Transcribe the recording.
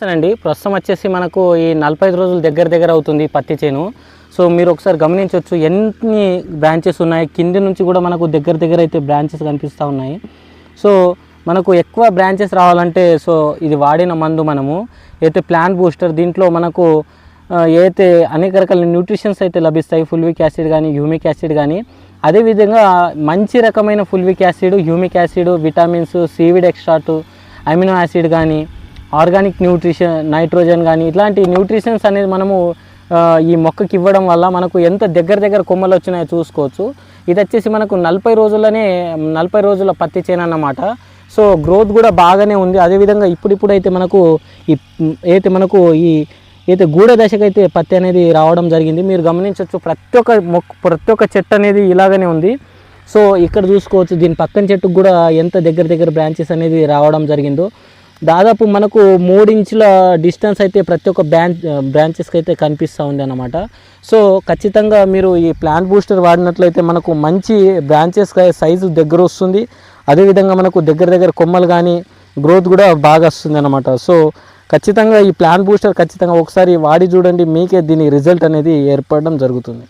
అండి ప్రస్తుతం వచ్చేసి మనకు ఈ నలభై రోజులు దగ్గర దగ్గర అవుతుంది పత్తి చేను. సో మీరు ఒకసారి గమనించవచ్చు ఎన్ని బ్రాంచెస్ ఉన్నాయి. కింది నుంచి కూడా మనకు దగ్గర దగ్గర అయితే బ్రాంచెస్ కనిపిస్తూ ఉన్నాయి. సో మనకు ఎక్కువ బ్రాంచెస్ రావాలంటే సో ఇది వాడిన మందు మనము. అయితే ప్లాంట్ బూస్టర్ దీంట్లో మనకు ఆ, ఏదైతే అనేక రకాల న్యూట్రిషన్స్ అయితే లభిస్తాయి. ఫుల్విక్ యాసిడ్ కానీ హ్యూమిక్ యాసిడ్ కానీ అదేవిధంగా మంచి రకమైన fulvic acid humic acid vitamins seaweed extract amino acid కానీ ఆర్గానిక్ న్యూట్రిషన్ నైట్రోజన్ కానీ ఇట్లాంటి న్యూట్రిషన్స్ అనేది మనము ఈ మొక్కకి ఇవ్వడం వల్ల మనకు ఎంత దగ్గర దగ్గర కొమ్మలు వచ్చినాయో చూసుకోవచ్చు. ఇది వచ్చేసి మనకు నలభై రోజులనే నలభై రోజుల పత్తి చేను అన్నమాట. సో గ్రోత్ కూడా బాగానే ఉంది. అదేవిధంగా ఇప్పుడిప్పుడు అయితే మనకు ఈ అయితే మనకు ఈ అయితే గూడ దశకైతే పత్తి అనేది రావడం జరిగింది మీరు గమనించవచ్చు ప్రతి ఒక్క మొక్క ప్రతి ఒక్క చెట్టు అనేది ఇలాగనే ఉంది. సో ఇక్కడ చూసుకోవచ్చు దీని పక్కన చెట్టుకు కూడా ఎంత దగ్గర దగ్గర బ్రాంచెస్ అనేది రావడం జరిగిందో. దాదాపు మనకు మూడించుల డిస్టెన్స్ అయితే ప్రతి ఒక్క బ్రాంచ్ బ్రాంచెస్కి అయితే కనిపిస్తూ ఉంది అనమాట సో ఖచ్చితంగా మీరు ఈ ప్లాంట్ బూస్టర్ వాడినట్లయితే మనకు మంచి బ్రాంచెస్ సైజు దగ్గర వస్తుంది. అదేవిధంగా మనకు దగ్గర దగ్గర కొమ్మలు కానీ గ్రోత్ కూడా బాగా వస్తుంది అనమాట సో ఖచ్చితంగా ఈ ప్లాంట్ బూస్టర్ ఖచ్చితంగా ఒకసారి వాడి చూడండి మీకే దీని రిజల్ట్ అనేది ఏర్పడడం జరుగుతుంది.